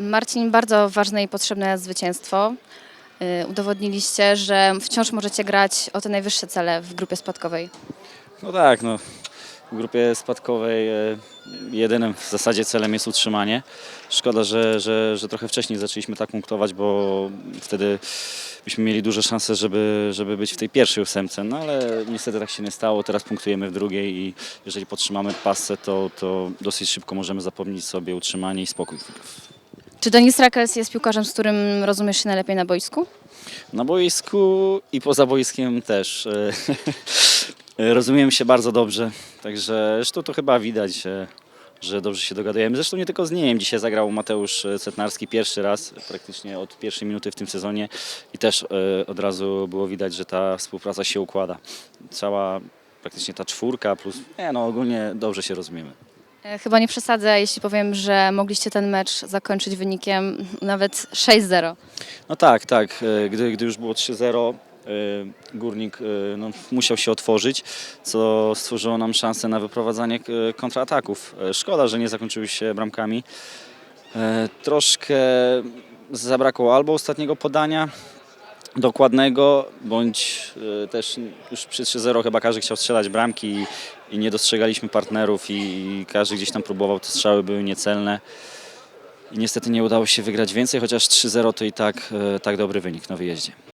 Marcin, bardzo ważne i potrzebne zwycięstwo. Y, Udowodniliście, że wciąż możecie grać o te najwyższe cele w grupie spadkowej. No tak, no. W grupie spadkowej e, jedynym w zasadzie celem jest utrzymanie. Szkoda, że, że, że trochę wcześniej zaczęliśmy tak punktować, bo wtedy byśmy mieli duże szanse, żeby, żeby być w tej pierwszej ósemce, no ale niestety tak się nie stało. Teraz punktujemy w drugiej i jeżeli podtrzymamy pasę, to, to dosyć szybko możemy zapewnić sobie utrzymanie i spokój. Czy Denis Rakels jest piłkarzem, z którym rozumiesz się najlepiej na boisku? Na boisku i poza boiskiem też. e, Rozumiem się bardzo dobrze, także zresztą to chyba widać, że, że dobrze się dogadujemy. Zresztą nie tylko z nim. Dzisiaj zagrał Mateusz Cetnarski pierwszy raz, praktycznie od pierwszej minuty w tym sezonie i też e, od razu było widać, że ta współpraca się układa. Cała praktycznie ta czwórka plus, nie no ogólnie dobrze się rozumiemy. E, Chyba nie przesadzę, jeśli powiem, że mogliście ten mecz zakończyć wynikiem nawet 6-0. No tak, tak. E, Gdy, gdy już było 3-0, e, Górnik no, musiał się otworzyć, co stworzyło nam szansę na wyprowadzanie kontrataków. Szkoda, że nie zakończyły się bramkami. Troszkę zabrakło albo ostatniego podania dokładnego, bądź e, też już przy 3-0 chyba każdy chciał strzelać bramki i, nie dostrzegaliśmy partnerów i, każdy gdzieś tam próbował, te strzały były niecelne. I niestety nie udało się wygrać więcej, chociaż 3-0 to i tak, e, tak dobry wynik na wyjeździe.